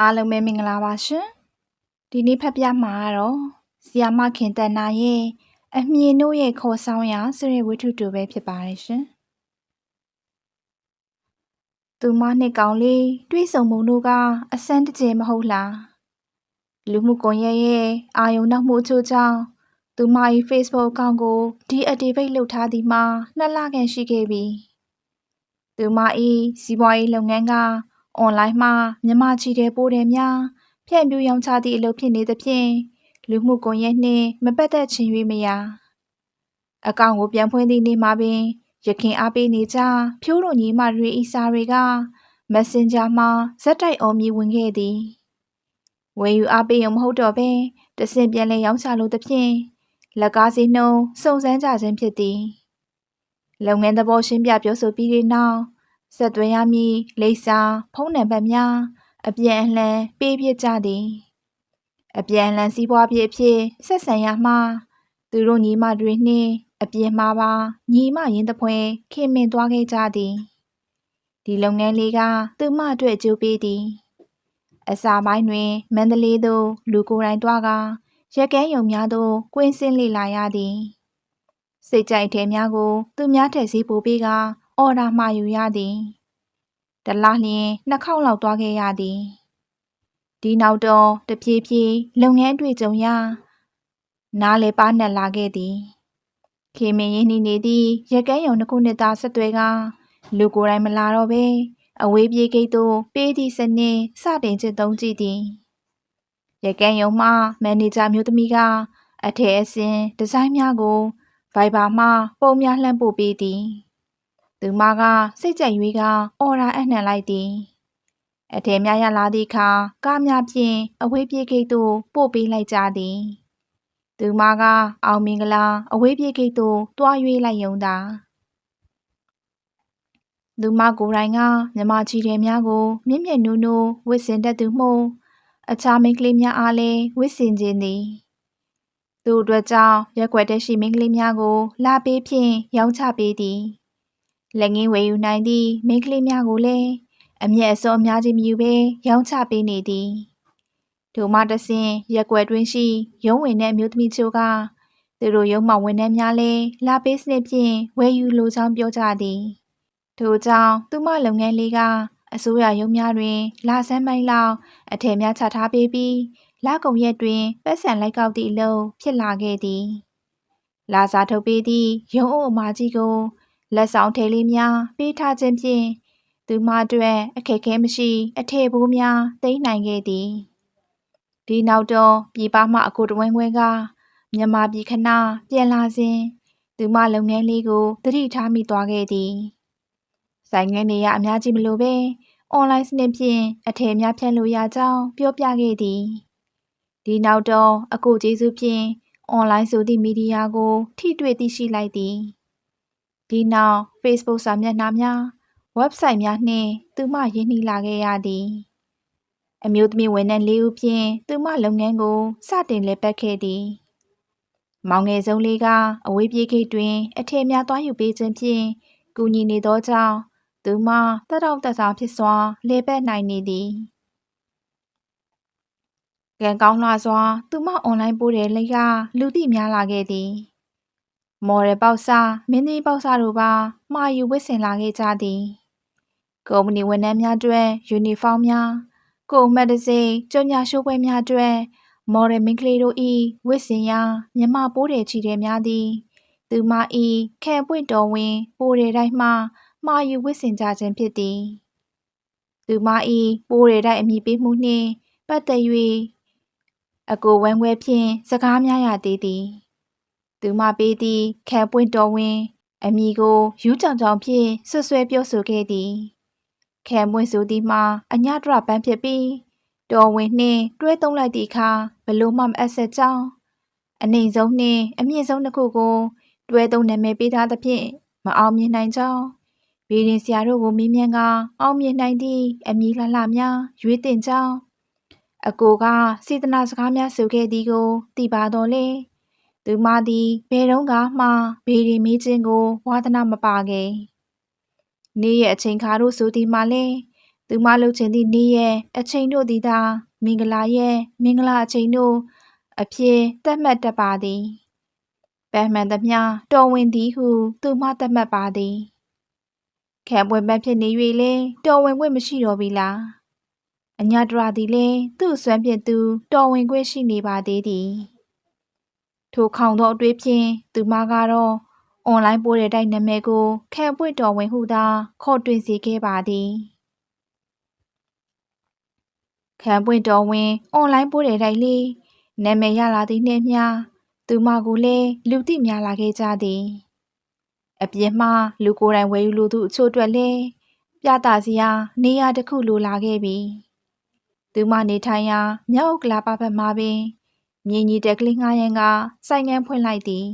အားလုံးပဲမင်္ဂလာပါရှင်ဒီနေ့ဖတ်ပြမှာကတော့ဆီယာမခင်တန်နာရဲ့အမြင်တို့ရဲ့ခေါ်ဆောင်ရာဆိုတဲ့ဝိထုတူပဲဖြစ်ပါတယ်ရှင်သူမနှစ်ကောင်လေးတွေးဆုံမှုတို့ကအစမ်းတကျမဟုတ်လားလူမှုကွန်ရက်ရဲ့အာယုံနောက်မှုချို့ကြောင့်သူမ၏ Facebook အကောင့်ကို deactivate လုပ်ထားသည်မှာနှစ်လခန့်ရှိခဲ့ပြီသူမ၏စီးပွားရေးလုပ်ငန်းက အွန်လိုင်းမှာ မြန်မာချီတဲ့ပိုးတယ်များ ဖြန့်ဖြူးရောင်းချသည့် အလုပ်ဖြစ်နေသဖြင့် လူမှုကွန်ရက်နှင့် မပတ်သက်ချင်၍မရ အကောင့်ကို ပြန်ဖွင့်သည့်နေ့မှာပင်ရခင်အားပေးနေကြဖြိုးတို့ညီမတွေဤစာတွေက Messenger မှာဇက်တိုက် အော်မြည်ဝင်ခဲ့သည် ဝယ်ယူအားပေးရုံမဟုတ်တော့ဘဲ တဆင့်ပြန်လဲရောင်းချလို့သဖြင့် လက်ကားစီနှုံစုံစမ်းကြခြင်းဖြစ်သည် လုပ်ငန်းသဘော ရှင်းပြပြောဆိုပြီးတဲ့နောက် ဆက်သွယ်ရမည်လိပ်စာဖုန်းနံပါတ်များအပြန်အလှန်ပေးပြကြသည်အပြန်အလှန်စီးပွားပြည့်အဖြစ်ဆက်ဆံရမှသူတို့ညီမတွေနှင့်အပြင်မှာပါညီမရင်းသဖွယ်ခင်မင်သွားခဲ့ကြသည်ဒီလုပ်ငန်းလေးကသူမအတွက်အကျိုးပေးသည်အစာပိုင်းတွင်မန္တလေးသို့လူကိုယ်တိုင်တွားကရက်ကန်းယုံများသို့ကွင်းစင်းလေလာရသည်စိတ်ကြိုက်ထဲများကို သူများထက်စီးပိုပေးက အော်ဒါမှာယူရသည်တလားလျင်နှစ်ခေါက်လောက်သွားခဲ့ရသည်ဒီနောက်တော့တဖြည်းဖြည်းလုပ်ငန်းတွေ့ကြုံရနားလေပါနှက်လာခဲ့သည်ခေမင်းရင်းနှီးနေသည့်ရကန်းယုံတစ်ခုနှစ်သားဆက်သွဲကလူကိုယ်တိုင်မလာတော့ပဲအဝေးပြေးဂိတ်သို့ပေးသည့်စနစ်စတင်ကျင့်သုံးကြည့်သည်ရကန်းယုံမှမန်နေဂျာမျိုးသမီးကအထည်အစင်ဒီဇိုင်းများကို Viber မှပုံများလှမ်းပို့ပေးသည် သူမကစိတ်ကြိုက်၍ကအော်ရာအနှံလိုက်သည်အထည်များရလာသည့်အခါကားများဖြင့်အဝေးပြေးဂိတ်သို့ပို့ပေးလိုက်ကြသည်သူမကအောင်မင်္ဂလာအဝေးပြေးဂိတ်သို့တွား၍လိုက်ယုံတာသူမကိုယ်တိုင်ကမြမချီတယ်များကိုမြင့်မြတ်နုနုဝစ်စင်တတ်သူမှုအခြားမိန်းကလေးများအားလည်းဝစ်စင်ခြင်းသည်သူအတွက်ကြောင့်ရက်ွက်တဲ့ရှိမိန်းကလေးများကိုလာပေးဖြင့်ရောင်းချပေးသည် လက်ငင်းဝယ်ယူနိုင်သည့်မိန်းကလေးများကိုလည်းအမျက်အစောအများကြီးမယူဘဲရောင်းချပေးနေသည်ဒုမတဆင်ရက်ွက်တွင်ရှိ ရုံးဝင်တဲ့အမျိုးသမီးချို့ကသူတို့ရုံးမှဝန်ထမ်းများလည်းလာပေးစနစ်ဖြင့်ဝယ်ယူလိုကြောင်းပြောကြသည်ထို့ကြောင့်သူမလုပ်ငန်းလေးကအစိုးရရုံးများတွင် လာဆန်းပိုင်းလောက်အထည်များချထားပေးပြီးလကုံရက်တွင်ပတ်စံလိုက်ကောက်သည့်အလုပ်ဖြစ်လာခဲ့သည် လာစားထုတ်ပေးသည့်ရုံးအုပ်အမကြီးကို လက်ဆောင်ထည်လေးများပေးထားခြင်းဖြင့်သူမအတွက်အခက်ခဲမရှိ အထည်ဘိုးများသိမ်းနိုင်ခဲ့သည်ဒီနောက်တော့ပြည်ပမှအကိုတဝင်းဝဲကမြန်မာပြည်ခဏပြန်လာစဉ်သူမလုပ်ငန်းလေးကိုတတိထားမိသွားခဲ့သည်ဆိုင်ငန်းနေရအများကြီးမလိုပဲအွန်လိုင်းစနစ်ဖြင့်အထည်များဖြန့်လို့ရကြောင်းပြောပြခဲ့သည်ဒီနောက်တော့အကိုကျေးဇူးဖြင့်အွန်လိုင်းဆိုသည့်မီဒီယာကို ထိတွေ့သိရှိလိုက်သည် ဒီနောက် Facebook စာမျက်နှာများ website များနှင့်သူမရင်းနှီးလာခဲ့ရသည် အမျိုးသမီးဝန်ထမ်းလေးဦးဖြင့်သူမလုပ်ငန်းကိုစတင်လည်ပတ်ခဲ့သည်မောင်ငယ်ဆုံးလေးကအဝေးပြေးခိတ်တွင် အထည်များသွားယူပေးခြင်းဖြင့်ကူညီနေသောကြောင့်သူမတက်တော့တက်စားဖြစ်စွာလေပတ်နိုင်နေသည်ကံကောင်းလှစွာ သူမအွန်လိုင်းပို့တဲ့လိပ်ကလူသိများလာခဲ့သည် မော်ရယ်ပေါက်စာမင်းသမီးပေါက်စာတို့ပါမှာယူဝတ်ဆင်လာခဲ့ကြသည်ကုမ္ပဏီဝန်ထမ်းများအတွက်ယူနီဖောင်းများကိုမတ်တစိကြော်ညာရှိုးပွဲများအတွက်မော်ရယ်မင်းကလေးတို့၏ဝတ်ဆင်ရာမြမပိုးတယ်ချီတယ်များသည်သူမ၏ခံပွင့်တော်ဝင်ပိုးတယ်တိုင်းမှမှာယူဝတ်ဆင်ကြခြင်းဖြစ်သည်သူမ၏ပိုးတယ်တိုင်းအမိပေးမှုနှင့်ပတ်သက်၍အကိုဝမ်းခွဲဖြင့်စကားများရသေးသည် သူမပေးသည့်ခံပွင့်တော်ဝင်အမိကိုယူးကြောင်ကြောင်ဖြင့်ဆွဆွဲပြောဆိုခဲ့သည်ခံပွင့်ဆိုသည်မှာအညတရပန်းဖြစ်ပြီးတော်ဝင်နှင့်တွဲသုံးလိုက်သည့်အခါဘလို့မှမအပ်ဆက်ကြောင်းအနိုင်ဆုံးနှင့်အမြင့်ဆုံးတစ်ခုကိုတွဲသုံးနာမည်ပေးထားသဖြင့်မအောင်မြင်နိုင်ကြောင်းဗီရင်ဆရာတို့ကိုမင်းမြန်ကအောင်မြင်နိုင်သည့်အမည်လှလှများရွေးတင်ကြောင်းအကိုကစေတနာစကားများဆိုခဲ့သည်ကိုသိပါတော်လေ သူမသည်ဘယ်တော့မှဘေးရီမီးချင်းကိုဝါသနာမပါခဲ့နေ့ရဲ့အချိန်ခါတို့ဆိုသည်မှလည်းသူမလှုပ်ချင်သည့်နေ့ရဲ့အချိန်တို့သည်သာမင်္ဂလာရဲ့မင်္ဂလာအချိန်တို့အဖြစ်သတ်မှတ်တတ်ပါသည်ပန်းမှန်သမျှတော်ဝင်သည်ဟု သူမသတ်မှတ်ပါသည်ခံပွဲပန်းဖြစ်နေ၍လေတော်ဝင်ခွင့်မရှိတော့ပြီလားအညာတရာသည်လေသူ့စွမ်းဖြင့်သူတော်ဝင်ခွင့်ရှိနေပါသေးသည် ထိုခေါင်သောအတွေ့ဖြင့်သူမကတော့အွန်လိုင်းပို့တဲ့တိုက်နာမည်ကိုခံပွင့်တော်ဝင်ဟုသာခေါ်တွင်စေခဲ့ပါသည်ခံပွင့်တော်ဝင်အွန်လိုင်းပို့တဲ့တိုက်လေးနာမည်ရလာသည်နှင့်မျှသူမကိုလည်းလူသိများလာခဲ့ကြသည်အပြင်းမှလူကိုယ်တိုင်ဝယ်ယူလိုသူအချို့အတွက်လည်းပြသစရာနေရာတစ်ခုလိုလာခဲ့ပြီသူမနေထိုင်ရာမြောက်ကလာပဘက်မှာပင် မြင်းကြီးတက်ကလေးငှားရန်ကစိုင်ငန်းဖွင့်လိုက်သည်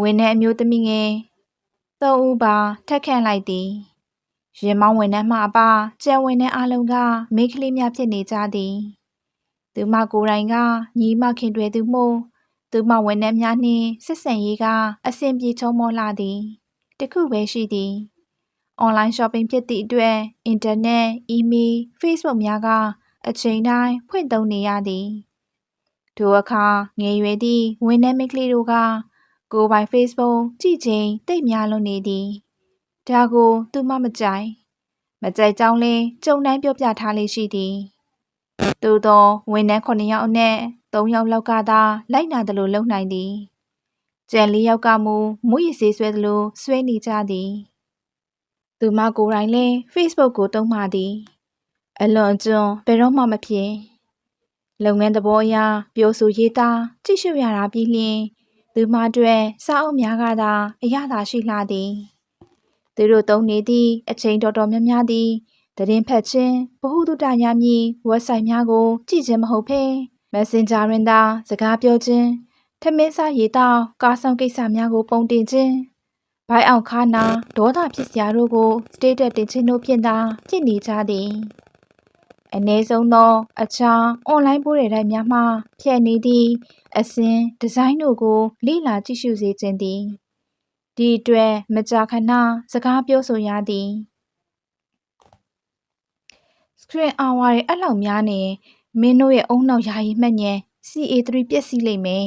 ဝင်းနဲ့အမျိုးသမီးငယ်သုံးဦးပါထက်ခန့်လိုက်သည်ရင်မောင်းဝင်နှမ်းမှအပါကျန်ဝင်တဲ့အလုံးကမိန်းကလေးများဖြစ်နေကြသည်သူမကိုယ်တိုင်ကညီမခင်တွေသူမို့သူမဝန်ထမ်းများနှင့်ဆက်ဆံရေးကအဆင်ပြေချုံမောလာသည်တခုပဲရှိသည်အွန်လိုင်း shopping ဖြစ်သည့်အတွက်အင်တာနက်၊အီးမေးလ်၊ Facebook များက အချိန်တိုင်းဖွင့်သုံးနေရသည်ထိုအခါငယ်ရွယ်သည့်ဝန်ထမ်းမိန်းကလေးတို့ကကိုယ်ပိုင် Facebook ကြည့်ချိန်တိတ်များလွန်နေသည်ဒါကိုသူမမကြိုက်မကြိုက်ကြောင်းလင်းကြုံတိုင်းပြောပြထားလေးရှိသည်သို့သောဝန်ထမ်း9ယောက်အနက်3ယောက်လောက်ကသာလိုက်နာသလိုလုပ်နိုင်သည်ကျန်၄ယောက်ကမူမူရည်စေးဆွဲသလိုဆွဲနေကြသည်သူမကိုယ်တိုင်လည်း Facebook ကိုတုံးမှသည် အလွန်ကျွန်းဘယ်တော့မှမဖြစ်လုပ်ငန်းသဘောအရပြောဆိုရေးသားကြည့်ရှုရတာပြီးလျှင်သူမအတွက်စာအုပ်များကသာအရသာရှိလှသည်သူတို့သုံးနေသည့်အချိန်တော်တော်များများသည်တရင်ဖက်ခြင်းဗဟုသုတရမည် website များကို ကြည့်ခြင်းမဟုတ်ဘဲ Messenger တွင်သာစကားပြောခြင်းထမင်းစားရေးတောက်ကားဆောင်ကိစ္စများကို ပုံတင်ခြင်းဘိုင်အောင်ခါနာဒေါသဖြစ်စရာတို့ကို status တင်ခြင်းတို့ဖြင့်သာဖြစ်နေကြသည် အ ਨੇ ဆုံးသော အခြား online ပို့တဲ့တိုင်းများမှဖြည့်နေသည့်အစဉ်ဒီဇိုင်းတို့ကိုလေ့လာကြည့်ရှုစေခြင်းသည်ဒီအတွက်မကြာခဏစကားပြောဆိုရသည် screen hour ရဲ့အဲ့လောက်များနေမင်းတို့ရဲ့အုံနောက်ယာယီမှတ်ညံ CA3 ပြက်စီးလိမ့်မယ်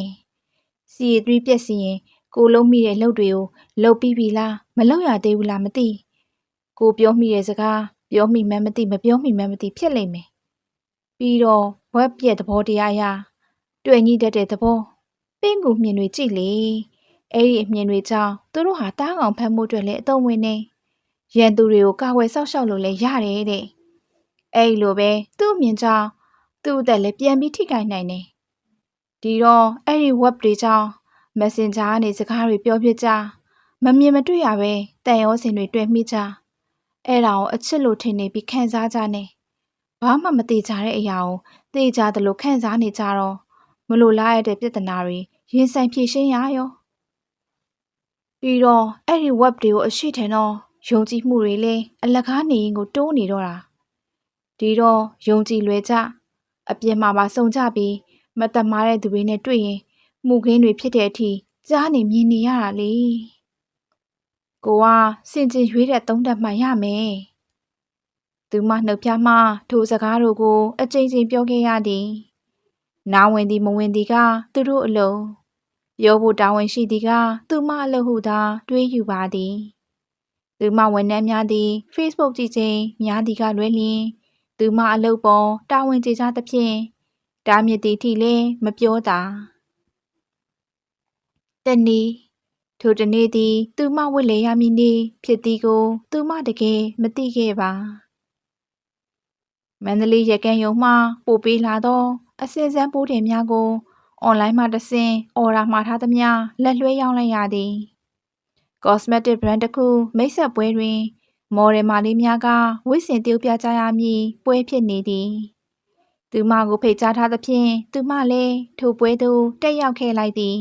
CA3 ပြက်စီးရင်ကိုလုံးမိတဲ့လုပ်တွေကိုလုပ်ပြီးပြီလားမလုပ်ရသေးဘူးလားမသိကိုပြောမိတဲ့စကား ပြောမိမှန်းမသိမပြောမိမှန်းမသိဖြစ်လိမ့်မယ်ပြီးတော့ web ပြက်သဘောတရားအရတွေ့ညှိတတ်တဲ့သဘောပင့်ကူမြင်တွေကြည့်လေအဲ့ဒီအမြင်တွေကြောင့်သူတို့ဟာတားကောင်ဖမ်းမှုအတွက်လည်းအသုံးဝင်နေရန်သူတွေကိုကာဝယ်ဆောက်ရှောက်လို့လည်းရတယ်တဲ့အဲ့လိုပဲသူ့အမြင်ကြောင့်သူ့အသက်လည်းပြန်ပြီးထိခိုက်နိုင်တယ်ဒီတော့အဲ့ဒီ web တွေကြောင့် Messenger ကနေစကားတွေပြောပြကြမမြင်မတွေ့ရပဲတန်ရောစင်တွေတွေ့မိကြ အဲ့ဒါကိုအချစ်လို့ထင်နေပြီးခံစားကြနေဘာမှမသိကြတဲ့အရာကိုသိကြသလိုခံစားနေကြတော့မလိုလားရတဲ့ပြဿနာတွေရင်ဆိုင်ဖြေရှင်းရရောပြီးတော့အဲ့ဒီ web တွေကိုအရှိထင်တော့ယုံကြည်မှုတွေလည်းအလကားနေရင်ကိုတိုးနေတော့တာဒီတော့ယုံကြည်လွယ်ကြအပြင်မှာပါစုံကြပြီးမတမားတဲ့သူတွေနဲ့တွေ့ရင်မှုခင်းတွေဖြစ်တဲ့အထိကြားနေမြင်နေရတာလေ ကိုကစင်ကြင်ရွေးတဲ့သုံးတက်မှရမယ်သူမနှုတ်ပြမှထိုစကားတို့ကို အကြိမ်ကြိမ်ပြောခဲ့ရသည်နားဝင်သည်မဝင်သည်က သူတို့အလုံးပြောဖို့တာဝန်ရှိသည်က သူမအလုပ်ဟုသာတွေးယူပါသည်သူမဝန်ထမ်းများသည် Facebook ကြည့်ခြင်းများသည်ကလွဲလျင်သူမအလုပ်ပေါ်တာဝန်ကျေစားသဖြင့်တားမြစ်သည်ထိလည်းမပြောတာတနည်း ထိုတနေ့သည် သူမဝတ်လေရမည်နေ့ဖြစ်သည်ကို သူမတကယ်မသိခဲ့ပါမန္တလေးရကန်းယုံမှပို့ပေးလာသော အစင်စမ်းပိုးတယ်များကိုအွန်လိုင်းမှာတဆင့်အော်ဒါမှာထားသမျှလက်လွှဲရောင်းလိုက်ရသည် cosmetic brand တစ်ခုမိတ်ဆက်ပွဲတွင် မော်ဒယ်မာလေးများကဝစ်စင် tiêu ပြကြရမည်ပွဲဖြစ်နေသည်သူမကိုဖိတ်ကြားထားသဖြင့်သူမလည်းထိုပွဲသို့တက်ရောက်ခဲ့လိုက်သည်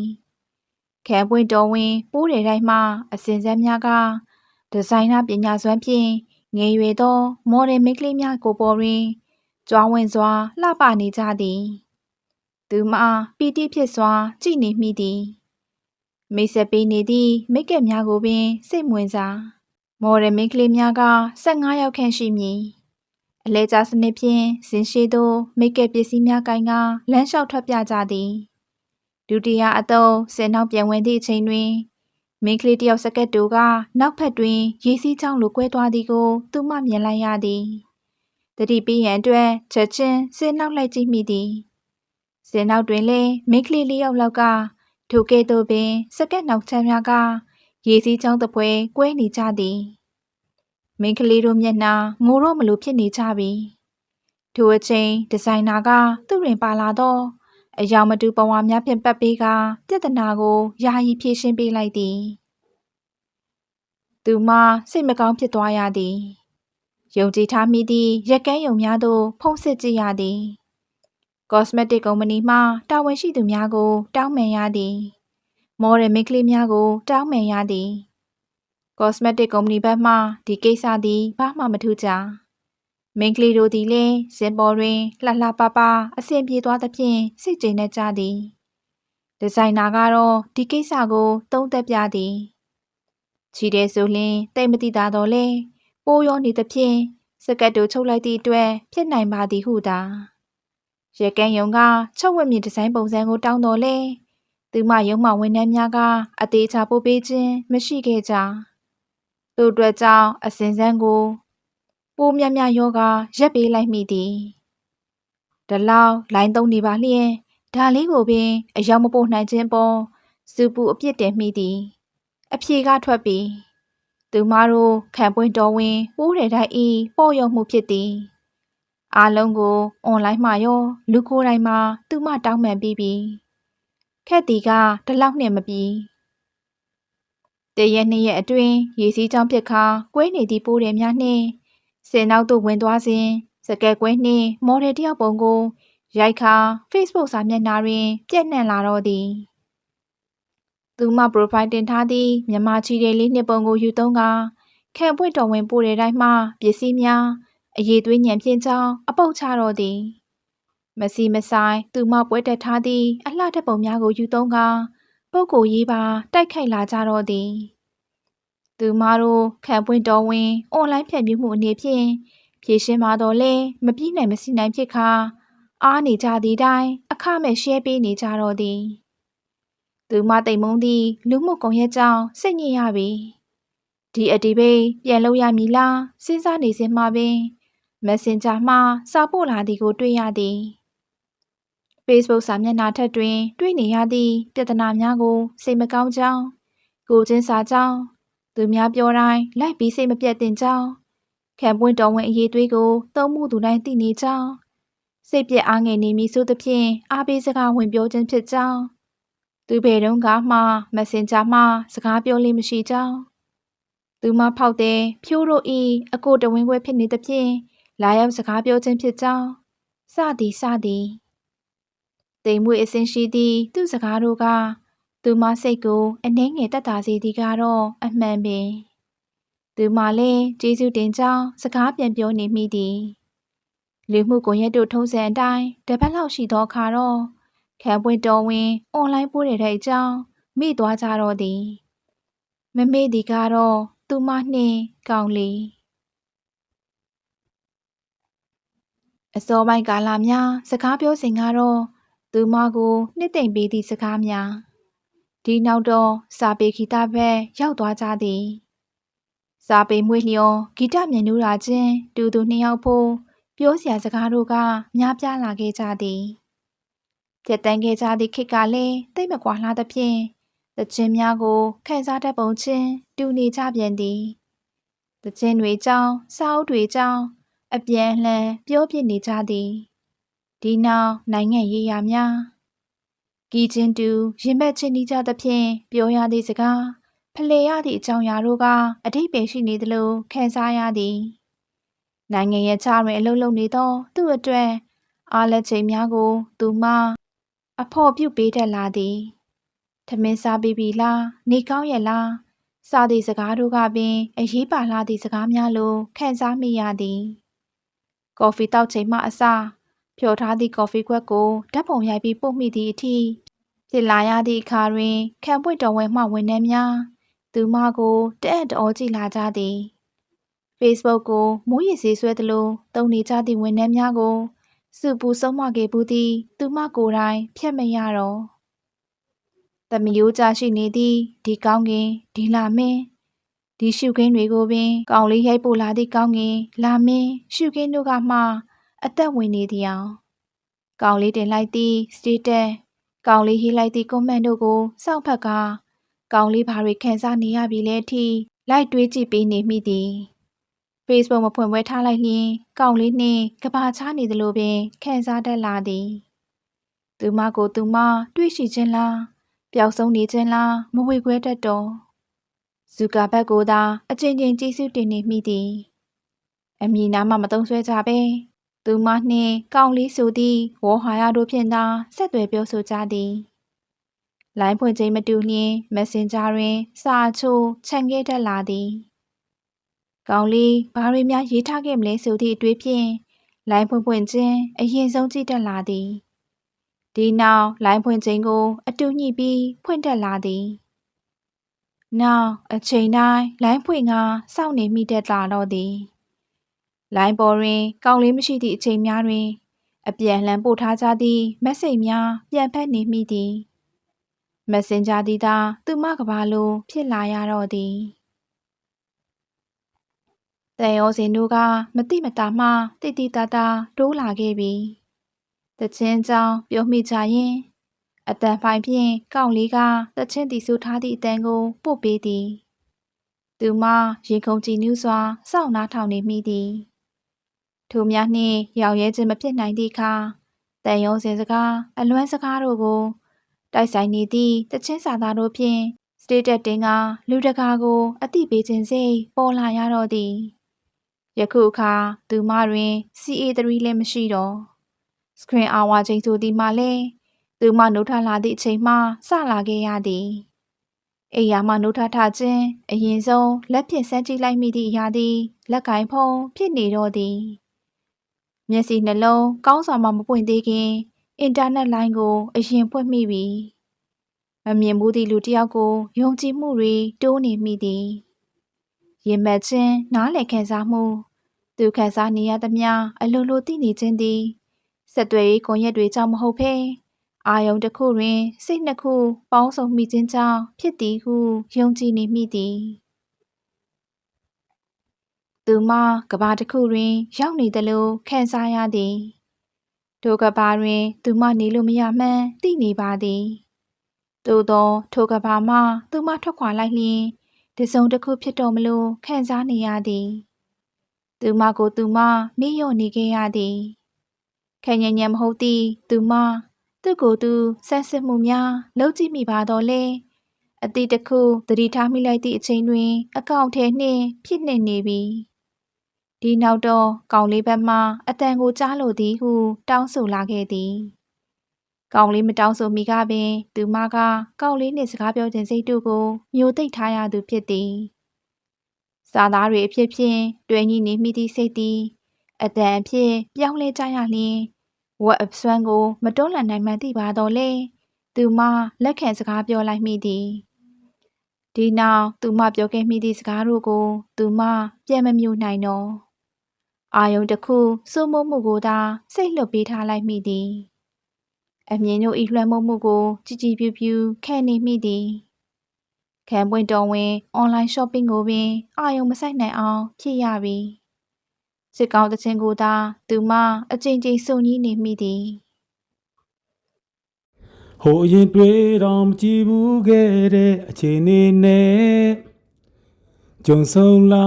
ခဲပွင့်တော်ဝင်ပိုးတယ်တိုင်းမှအစင်စမ်းများကဒီဇိုင်နာပညာစွမ်းဖြင့်ငယ်ရွယ်သော မော်ဒယ်မိန်းကလေးများကိုပေါ်တွင်ကြွားဝင်စွာလှပနေကြသည်သူမပီတိဖြစ်စွာကြည်နေမိသည်မိတ်ဆက်ပေးနေသည့်မိတ်ကက်များကိုပင်စိတ်ဝင်စားမော်ဒယ်မိန်းကလေးများက15ယောက်ခန့်ရှိမည်အလဲကျစနစ်ဖြင့်ဇင်ရှိသို့မိတ်ကပ်ပစ္စည်းများကိုင်ကလမ်းလျှောက်ထွက်ပြကြသည် ဒုတိယအတုံးဆယ်နောက်ပြန်ဝင်သည့်အချိန်တွင်မိန်းကလေးတယောက်စကက်တူကနောက်ဖက်တွင်ရေစီးချောင်းလိုကွဲသွားသည်ကို သူမမြင်လိုက်ရသည်တတိပရန်အတွက်ချက်ချင်းဆင်းနောက်လိုက်ကြည့်မိသည်ဆင်းနောက်တွင်လည်းမိန်းကလေးလေးယောက်လောက်ကထိုကဲ့သို့ပင်စကက်နောက်ချမ်းများကရေစီးချောင်းတစ်ပွဲကွဲနေကြသည်မိန်းကလေးတို့မျက်နှာငိုတော့မလို့ဖြစ်နေကြပြီထိုအချိန်ဒီဇိုင်နာကသူ့တွင်ပါလာတော့ အယောင်မတူပဝါများဖြင့်ပတ်ပေးကပြဿနာကိုယာယီဖြေရှင်းပေးလိုက်သည်သူမစိတ်မကောင်းဖြစ်သွားရသည်ယုံကြည်ထားမိသည့်ရက်ကန်းယုံများသို့ဖုံးစစ်ကြည့်ရသည်ကော့စမက်တစ်ကုမ္ပဏီမှတာဝန်ရှိသူများကို တောင်းပန်ရသည်မော်ဒယ်မိန်းကလေးများကို တောင်းပန်ရသည်ကော့စမက်တစ်ကုမ္ပဏီဘက်မှဒီကိစ္စသည်ဘာမှမထူးကြ မိန်းကလေးတို့သည်လည်းစင်ပေါ်တွင်လှလှပပအဆင်ပြေသွားသဖြင့်စိတ်ကြည်နေကြသည်ဒီဇိုင်နာကတော့ဒီကိစ္စကို သုံးသပ်ပြသည်ချီတဲ့ဆိုလင်းတိတ်မတိတာတော့လေပိုးရောနေသဖြင့်စကတ်တို့ချုပ်လိုက်သည့်အတွက်ဖြစ်နိုင်ပါသည်ဟုသာရကန်းယုံကချုပ်ဝက်မြင့်ဒီဇိုင်းပုံစံကိုတောင်းတော်လဲသူမရုံမှဝန်ထမ်းများကအသေးချာပို့ပေးခြင်းမရှိခဲ့ကြသူ့အတွက်ကြောင့်အစင်စမ်းကို ပိုးမြမြယောဂရက်ပေးလိုက်မိသည်ဒလောက်လိုင်းသုံးနေပါလျင်ဒါလေးကိုပင်အယောက်မပို့နိုင်ခြင်းပေါ်စူပူအပြစ်တင်မိသည် အဖြေကထွက်ပြီးသူမတို့ခံပွင့်တော်ဝင်ပိုးတဲ့တိုင်းဤပေါ့ရော့မှုဖြစ်သည်အားလုံးကိုအွန်လိုင်းမှာရောလူကိုယ်တိုင်မှာသူမတောင်းပန်ပြီးပြီခက်တီကဒီလောက်နဲ့မပြီးတရက်နှစ်ရက်အတွင်းရေစီးကြောင်းပြက်ခါကွဲနေသည့်ပိုးတယ်များနှင့် စင်နောက်သို့ဝင်သွားစဉ်စကက်ကွဲနှင့်မော်ဒယ်တယောက်ပုံကိုရိုက်ခါ Facebook စာမျက်နှာတွင် ပြန့်နှံ့လာတော့သည်သူမ profile တင်ထားသည့်မြန်မာချီတဲ့လေးနှစ်ပုံကိုယူသုံးကခံပွင့်တော်ဝင်ပို့တဲ့တိုင်းမှပစ္စည်းများအရေးသွေးညံဖြင်းချောင်းအပုတ်ချတော့သည်မစီမဆိုင်သူမပွဲတက်ထားသည့်အလှတဲ့ပုံများကိုယူသုံးကပုပ်ကိုရေးပါတိုက်ခိုက်လာကြတော့သည် သူမတို့ခံပွင့်တော်ဝင်အွန်လိုင်းဖြန့်ဖြူးမှုအနေဖြင့်ဖြည့်ရှင်းပါတော့လဲမပြည့်နိုင်မစီနိုင်ဖြစ်ခါအားနေကြသည့်တိုင်အခမဲ့ရှဲပေးနေကြတော့သည်သူမတိမ်မုံသည့်လူမှုကွန်ရက်ကြောင့်စိတ်ညစ်ရပြီဒီအတီးပိပြန်လို့ရမည်လားစဉ်းစားနေစင်မှာပင် Messenger မှစာပို့လာသည်ကိုတွေ့ရသည် Facebook စာမျက်နှာထက်တွင် တွေ့နေရသည့်ပြဿနာများကိုစိတ်မကောင်းကြောင်းကိုချင်းစာကြောင်း သူများပြောတိုင်းလိုက်ပြီးစိတ်မပြတ်တင်ကြောင်းခံပွင့်တော်ဝင်အရေးသွေးကိုသုံးမှုသူတိုင်းသိနေကြောင်းစိတ်ပြက်အားငယ်နေမည်ဆိုသဖြင့်အားပေးစကားဝင်ပြောခြင်းဖြစ်ကြောင်းသူဘယ်တုန်းကမှ Messenger မှစကားပြောလို့မရှိကြောင်းသူမဖောက်တဲ့ဖြိုးတို့ဤအကိုတဝင်းခွဲဖြစ်နေသဖြင့်လာရောက်စကားပြောခြင်းဖြစ်ကြောင်းစသည်စသည်တိမ်မွေအစင်ရှိသည့်သူစကားတို့က သူမစိတ်ကိုအနှဲငယ်တက်တာစေသည်ကတော့အမှန်ပင်သူမလည်းကျေးဇူးတင်ကြောင်းစကားပြန်ပြောနေမိသည်လူမှုကွန်ရက်တို့ထုံးစံအတိုင်းတပတ်လောက်ရှိသောအခါတော့ခံပွင့်တော်ဝင်အွန်လိုင်းပို့တဲ့အကြောင်းမိသွားကြတော့သည်မမေ့သည်ကတော့သူမနှင့်ကောင်းလီအစောပိုင်းကာလများစကားပြောစဉ်ကတော့သူမကိုနှစ်သိမ့်ပေးသည့်စကားများ ဒီနောက်တော့စာပေဂီတဘက်ရောက်သွားကြသည်စာပေမွေးလျော်ဂီတမြန်နူးတာချင်းတူတူနှစ်ယောက်ဖို့ပြောစရာစကားတို့ကများပြားလာခဲ့ကြသည်ပြတ်တန်းခဲ့ကြသည့်ခေတ်ကလည်းတိတ်မကွာလှသဖြင့်တခြင်းများကိုခန်းစားတတ်ပုံချင်းတူနေကြပြန်သည်တခြင်းတွေကြောင်းစာအုပ်တွေကြောင်းအပြန်လှန်ပြောပြနေကြသည်ဒီနောက်နိုင်ငံရေးရာများ ကီချင်းတူရင်ဘက်ချင်းနေကြသဖြင့်ပြောရသည့်စကားဖလှယ်ရသည့်အကြောင်းအရာတို့ကအတိတ်ပဲရှိနေသလိုခံစားရသည်နိုင်ငံရဲ့ချတွင်အလုံးလုံးနေသော သူ့အတွက်အားလက်ချိန်များကို သူမအဖော်ပြုတ်ပေးတတ်လာသည်ထမင်းစားပြီးပြီလားနေကောင်းရဲ့လားစားသည့်စကားတို့ကပင်အရေးပါလာသည့်စကားများလိုခံစားမိရသည် ကော်ဖီတောက်ချိန်မှအစ ဖြော်ထားသည့်ကော်ဖီခွက်ကိုဓာတ်ပုံရိုက်ပြီးပို့မိသည့်အထိဖြစ်လာရသည့်အခါတွင်ခံပွင့်တော်ဝင်မှဝန်ထမ်းများသူမကိုတအံ့တော်ကြည့်လာကြသည် Facebook ကိုမိုးရည်စေးဆွဲသလိုတုံနေကြသည့်ဝန်ထမ်းများကိုစုပူဆုံးမခဲ့ဘူးသည် သူမကိုယ်တိုင်ဖြတ်မရတော့သမီးယိုးကြရှိနေသည့်ဒီကောင်းကင်ဒီလာမင်းဒီရှုခင်းတွေကိုပင် ကောင်းလေးရိုက်ပို့လာသည့်ကောင်းကင်လာမင်းရှုခင်းတို့ကမှ အသက်ဝင်နေသည်အောင်ကောင်းလေးတင်လိုက်သည့် status ကောင်းလေးရေးလိုက်သည့် comment တို့ကိုစောင့်ဖက်ကကောင်းလေးဘာတွေခံစားနေရပြီလဲအထိလိုက်တွေးကြည့်ပေးနေမိသည် Facebook မဖွင့်ပွဲထားလိုက်လျင်ကောင်းလေးနှင့်ကဘာချနေသလိုပင်ခံစားတတ်လာသည်သူမကိုသူမတွေ့ရှိခြင်းလားပျောက်ဆုံးနေခြင်းလားမဝေခွဲတတ်တော့ဇူကာဘတ်ကိုသာအချင်းချင်းကြည့်စုတင်နေမိသည် အမည်နာမမသုံးဆွဲကြပဲ သူမနှင့်ကောင်းလေးဆိုသည့်ဝေါ်ဟာရတို့ဖြင့်သာဆက်သွယ်ပြောဆိုကြသည်လိုင်းဖွင့်ချိန်မတူလျင် Messenger တွင်စာအချို့ခြံခဲ့တတ်လာသည်ကောင်းလေးဘာတွေများရေးထားခဲ့မလဲဆိုသည့်အတွေးဖြင့်လိုင်းဖွင့်ဖွင့်ချင်းအရင်ဆုံးကြည့်တတ်လာသည်ဒီနောက်လိုင်းဖွင့်ချိန်ကို အတူညှိပြီးဖွင့်တက်လာသည်နောက်အချိန်တိုင်းလိုင်းဖွင့်ကစောင့်နေမိတတ်လာတော့သည် လိုင်းပေါ်တွင် ကောင်းလေးမရှိသည့်အချိန်များတွင် အပြန်လှန်ပို့ထားကြသည့်မက်ဆေ့များပြန်ဖက်နေမိသည် Messenger သည်သာသူမကဘာလိုဖြစ်လာရတော့သည်တန်ရောစင်တို့ကမတိမတာမှတိတိတတာတိုးလာခဲ့ပြီတချင်းကြောင်ပြောမိကြရင်အတန်ဖိုင်ဖြင့်ကောက်လေးကတချင်းတီဆူထားသည့်အတန်ကိုပို့ပေးသည် သူမရင်ခုန်ကြည်နူးစွာစောင့်နားထောင်နေမိသည် ထိုများနှင့်ရောင်ရဲခြင်းမဖြစ်နိုင်သည့်အခါတန်ရုံးစင်စကားအလွမ်းစကားတို့ကို တိုက်ဆိုင်နေသည့်တချင်းစာသားတို့ဖြင့်စတေးတက်တင်ကလူတကာကိုအတိပေးခြင်းစိတ်ပေါ်လာရတော့သည်ယခုအခါသူမတွင် CA3 လည်းမရှိတော့ screen hour ချိန်ဆိုသည်မှလည်းသူမနှုတ်ထလာသည့်အချိန်မှစလာခဲ့ရသည်အိယာမှနှုတ်ထထခြင်းအရင်ဆုံးလက်ဖြင့်စမ်းကြည့်လိုက်မိသည့်အရာသည်လက်ကင်ဖုံးဖြစ်နေတော့သည် မျက်စိနှလုံးကောင်းစွာမှမပွင့်သေးခင်အင်တာနက်လိုင်းကိုအရင်ဖွင့်မိပြီမမြင်ဘူးသည့်လူတစ်ယောက်ကိုယုံကြည်မှုတွေတိုးနေမိသည်ရင်မက်ခြင်းနားလည်ခံစားမှုသူခံစားနေရသမျှအလိုလိုသိနေခြင်းသည်ဆက်သွယ်ရေးကွန်ရက်တွေကြောင့်မဟုတ်ဘဲအာယုံတစ်ခုတွင်စိတ်နှစ်ခုပေါင်းစုံမိခြင်းကြောင့်ဖြစ်သည်ဟုယုံကြည်နေမိသည် သူမကဘာတစ်ခုတွင် ရောက်နေသလိုခံစားရသည်ထိုကဘာတွင် သူမနေလို့မရမှန်းသိနေပါသည်သို့သောထိုကဘာမှသူမထွက်ခွာလိုက်လျင်တစုံတစ်ခုဖြစ်တော်မလို့ခံစားနေရသည်သူမကိုသူမမေ့လျော့နေခဲ့ရသည်ခံညံ့ညံ့မဟုတ်သည့်သူမသူ့ကိုယ်သူဆက်စစ်မှုများလုပ်ကြည့်မိပါတော့လေအတိတခုတတိထားမိလိုက်သည့်အချိန်တွင် အကောင့်ထဲနှင့်ဖြစ်နေနေပြီ ဒီနောက်တော့ကောင်လေးဘက်မှအတန်ကိုကြားလိုသည်ဟု တောင်းဆိုလာခဲ့သည်ကောင်လေးမတောင်းဆိုမိကပင် သူမကကောင်လေးနှင့်စကားပြောခြင်းစိတ်တို့ကိုမျိုးသိပ်ထားရသူဖြစ်သည်စာသားတွေအဖြစ်ဖြင့်တွဲညီနေမိသည့်စိတ်သည်အတန်အဖြစ်ပြောင်းလဲကြရလျင်ဝက်အစွမ်းကို မတွန်းလှန်နိုင်မှန်းသိပါတော့လေသူမလက်ခံစကားပြောလိုက်မိသည်ဒီနောက်သူမပြောခဲ့မိသည့်စကားတို့ကို သူမပြန်မမြူနိုင်တော့ အာယုံတစ်ခုစိုးမိုးမှုကိုသာစိတ်လွတ်ပေးထားလိုက်မိသည် အမြင်တို့ဤလွှမ်းမိုးမှုကိုကြည်ကြည်ပြူပြူခံနေမိသည်ခံပွင့်တော်ဝင်အွန်လိုင်း shopping ကိုပင် အာယုံမဆိုင်နိုင်အောင်ဖြစ်ရပြီစစ်ကောင်းတဲ့ချင်းကိုသာသူမအကြိမ်ကြိမ်စုံကြီးနေမိသည်ဟိုအရင်တွေ့တော့မကြည့်ဘူးခဲ့တဲ့အချိန်နေနဲ့ကြုံဆုံးလာ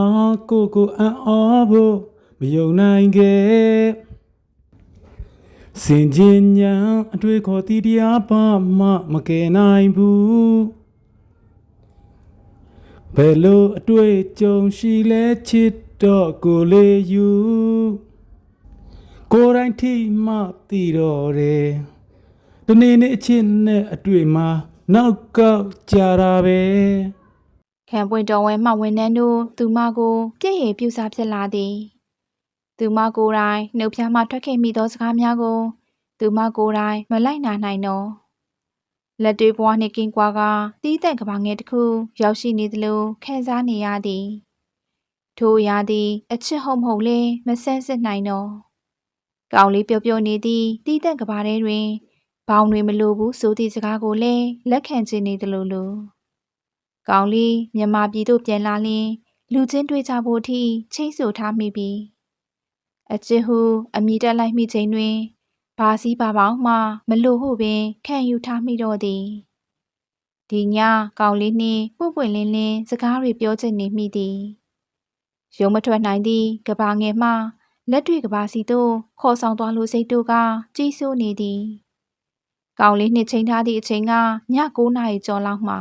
ကိုကိုအံ့ဩဖို့မ ယုံနိုင်ခဲ့စင်ကျင်ညာအတွေ့ခေါ်တီးတရားပါမှမကယ်နိုင်ဘူးဘယ်လိုအတွေ့ကြုံရှိလဲချစ်တော့ကိုလေးယူကိုယ်တိုင်ထိမှသိတော့တယ်တနေ့နေ့အချင်းနဲ့အတွေ့မှာနောက်ကောက်ကြတာပဲခံပွင့်တော်ဝင်မှဝန်နှန်းတို့သူမကို ပြည့်ရည်ပြူစားဖြစ်လာသည် သူမကိုယ်တိုင်နှုတ်ဖျားမှထွက်ခဲ့မိသောစကားများကို သူမကိုယ်တိုင်မလိုက်နာနိုင်တော့လက်တွေဘွားနှင့်ကင်းကွာကတီးတန့်ကဘာငယ်တစ်ခု ရောက်ရှိနေသလိုခံစားနေရသည်ထိုအရာသည် အချစ်ဟုတ်မဟုတ်လဲမဆန်းစစ်နိုင်တော့ကောင်လေးပြောပြောနေသည့်တီးတန့်ကဘာထဲတွင်ဘောင်တွေမလိုဘူးဆိုသည့်စကားကိုလည်းလက်ခံချင်နေသလိုလိုကောင်လေးမြန်မာပြည်သို့ပြန်လာလျင်လူချင်းတွေ့ကြဖို့အထိချိတ်ဆိုထားမိပြီ အချစ်ဟုအမိတက်လိုက်မိချိန်တွင်ဘာစည်းပါပေါင်းမှမလိုဟုပင် ခံယူထားမိတော့သည်ဒီညကောင်လေးနှင့်ပွပွင့်လင်းလင်းစကားတွေပြောချင်နေမိသည်ရုံမထွက်နိုင်သည့်ကဘာငယ်မှလက်တွေကဘာစီသို့ခေါ်ဆောင်သွားလို့စိတ်တို့ကကြီးစိုးနေသည်ကောင်လေးနှင့်ချိန်ထားသည့်အချိန်ကည9နာရီကျော်လောက်မှ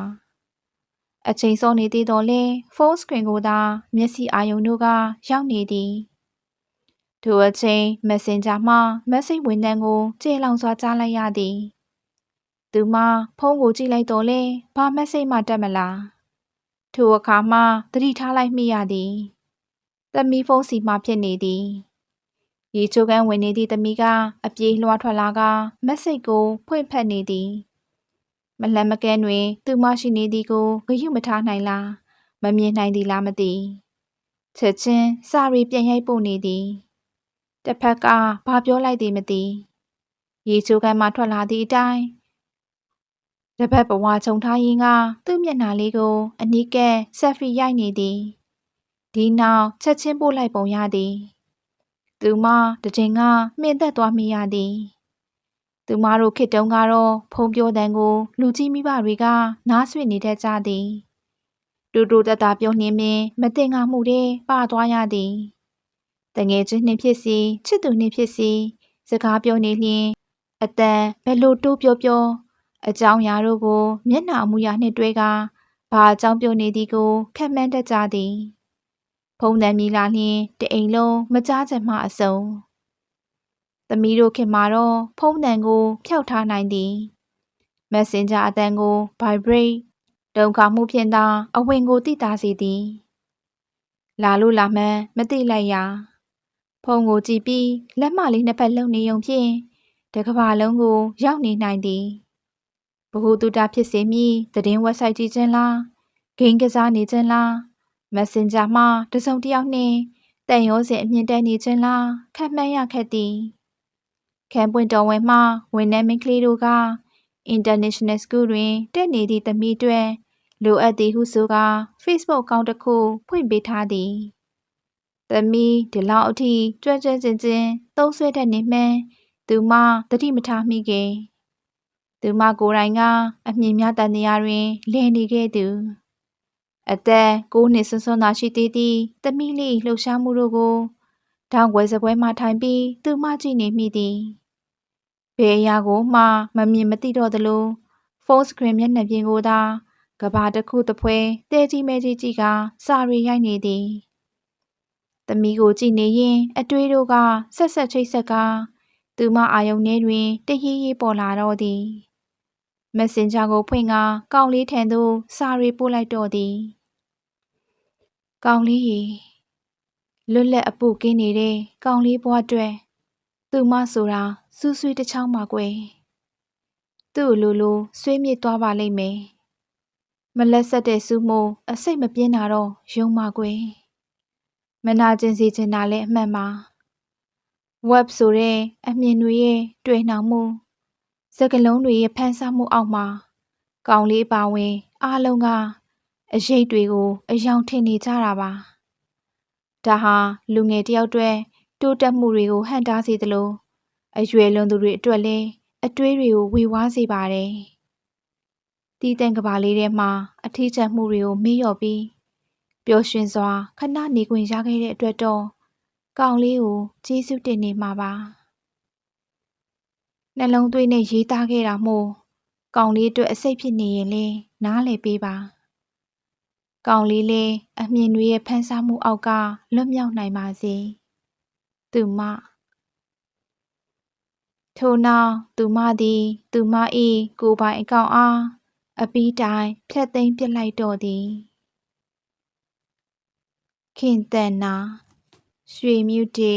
အချိန်စောနေသေးတော့လဲဖုန်းစကရင်ကိုသာမျက်စိအာရုံတို့ကရောက်နေသည် ထိုအချိန် Messenger မှ message ဝင်တန်းကိုကျေလောင်စွာကြားလိုက်ရသည်။သူမဖုန်းကိုကြည့်လိုက်တော့လေဘာ message မှတက်မလား။ထိုအခါမှသတိထားလိုက်မိရသည်။သမီးဖုန်းစီမှဖြစ်နေသည်။ရေချိုးကန်းဝင်နေသည့်သမီးကအပြေးလွှားထွက်လာက message ကို ဖွင့်ဖတ်နေသည်။မလန်မကန်းတွင် သူမရှိနေသည်ကိုဂရုမထားနိုင်လားမမြင်နိုင်သည်လားမသိ။ချက်ချင်းစာရီပြန်ရိုက်ပို့နေသည်။ တစ်ဖက်ကဘာပြောလိုက်သည်မသိရေချိုးကန်မှထွက်လာသည့်အတိုင်းတစ်ဖက်ဘဝခြုံထားရင်းကသူ့မျက်နှာလေးကို အနီးကပ်ဆက်ဖီရိုက်နေသည်ဒီနောက်ချက်ချင်းပို့လိုက်ပုံရသည် သူမတခြင်းကမှင်သက်သွားမိရသည်သူမတို့ခေတ္တုံကတော့ဖုံပြောတန်ကို လူကြီးမိဘတွေက နားဆွနေတတ်ကြသည် တူတူတတပြောနှင်းမင်းမတင်ငါမှုတွေပါသွားရသည် တငယ်ချင်းနှင့်ဖြစ်စီချစ်သူနှင့်ဖြစ်စီစကားပြောနေလျင်အတန်ဘယ်လိုတိုးပြောပြောအကြောင်းအရာတို့ကိုမျက်နှာအမူအရာနှင့်တွဲကဘာအကြောင်းပြောနေသည်ကိုခက်မှန်းတတ်ကြသည်ဖုံးတန်မိလာလျင်တအိမ်လုံးမကြားချင်မှအစုံသမီးတို့ခင်မှာတော့ဖုံးတန်ကိုဖျောက်ထားနိုင်သည် Messenger အတန်ကို vibrate တုံခါမှုဖြင့်သာအဝင်ကိုတိတာစေသည် လာလို့လာမှန်းမသိလိုက်ရာ ဖုန်းကိုကြည့်ပြီးလက်မလေးနှစ်ဖက်လုံနေုံဖြင့်တကဘာလုံးကို ရောက်နေနိုင်သည်ဘ ഹു တုတာဖြစ်စေမည်သတင်းဝက်ဆိုက်ကြည့်ခြင်းလားဂိမ်းကစားနေခြင်းလား Messenger မှာတစုံတစ်ယောက်နှင့်တန်ရောစဉ်အမြင့်တက်နေခြင်းလားခက်မှန်းရခက်သည်ခံပွင့်တော်ဝင်မှဝန်ထမ်းမင်းကလေးတို့က International School တွင်တက်နေသည့်သမီးတွေလိုအပ်သည်ဟုဆိုကာ Facebook အကောင့်တစ်ခုဖွင့်ပေးထားသည် သမီးဒီလောက်အထိကြွကြွချင်းချင်းသုံးဆွဲတဲ့နေမှန်းသူမတတိမထားမိခင်သူမကိုယ်တိုင်ကအမြင်များတန်တရားတွင်လဲနေခဲ့သူအသက်ကိုးနှစ်ဆွဆွသာရှိသေးသည့်သမီးလေးလှူရှားမှုတို့ကိုတောင်ွယ်စပွဲမှထိုင်ပြီးသူမကြည့်နေမိသည်ဘယ်အရာကိုမှမမြင်မသိတော့သလိုဖုန်းစကရင်မျက်နှာပြင်ကိုသာကဘာတစ်ခုတစ်ဖွဲတဲကြီးမဲကြီးကြီးကစာရီရိုက်နေသည် သမီးကိုကြည့်နေရင်အတွေးတို့ကဆက်ဆက်ချိတ်ဆက်ကသူမအာယုန်ထဲတွင်တရေးရေးပေါ်လာတော့သည် Messenger ကိုဖွင့်ကကောင်းလေးထံသို့စာရီပို့လိုက်တော့သည်ကောင်းလေးရေလွတ်လပ်အပုကင်းနေတဲ့ကောင်းလေးဘွားအတွက်သူမဆိုတာစူးဆွေးတစ်ချောင်းပါကွယ်သူ့လိုလိုဆွေးမြေ့သွားပါလိမ့်မယ်မလက်ဆက်တဲ့စူးမို့အစိတ်မပြင်းတာတော့ယုံပါကွယ် မနာကျင်စေချင်တာလည်းအမှန်ပါ web ဆိုတဲ့အမြင်တွေရဲ့တွေ့နှောင်မှုစကလုံးတွေရဲ့ဖန်ဆမှုအောက်မှာကောင်လေးပါဝင် အားလုံးကအရေးတွေကို အယောင်ထင်နေကြတာပါဒါဟာလူငယ်တယောက်အတွက်တိုးတက်မှုတွေကိုဟန်တားစေသလိုအရွယ်လွန်သူတွေအတွက်လည်းအတွေးတွေကိုဝေဝါးစေပါတယ်တီးတန့်ကဘာလေးထဲမှာအထီးကျန်မှုတွေကိုမေ့လျော့ပြီး ပျော်ရွှင်စွာခဏနေခွင့်ရခဲ့တဲ့အတွက်တော့ကောင်လေးကိုကျေးဇူးတင်နေမှာပါနှလုံးသွေးနဲ့ရေးသားခဲ့တာမို့ကောင်လေးအတွက်အစိတ်ဖြစ်နေရင်လေနားလည်ပေးပါကောင်လေးလေးအမြင်တွေရဲ့ဖန်ဆားမှုအောက်ကလွတ်မြောက်နိုင်ပါစေသူမထို့နောက်သူမသည် သူမ၏ကိုယ်ပိုင်အကောင့်အားအပီးတိုင်ဖြတ်သိမ်းပစ်လိုက်တော့သည် ခင်တန်နာရွှေမြူတေ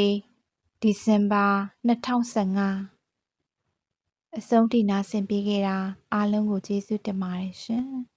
ဒီဇင်ဘာ2015အဆုံးထိနာဆင်ပေးခဲ့တာအားလုံးကိုကျေးဇူးတင်ပါတယ်ရှင်။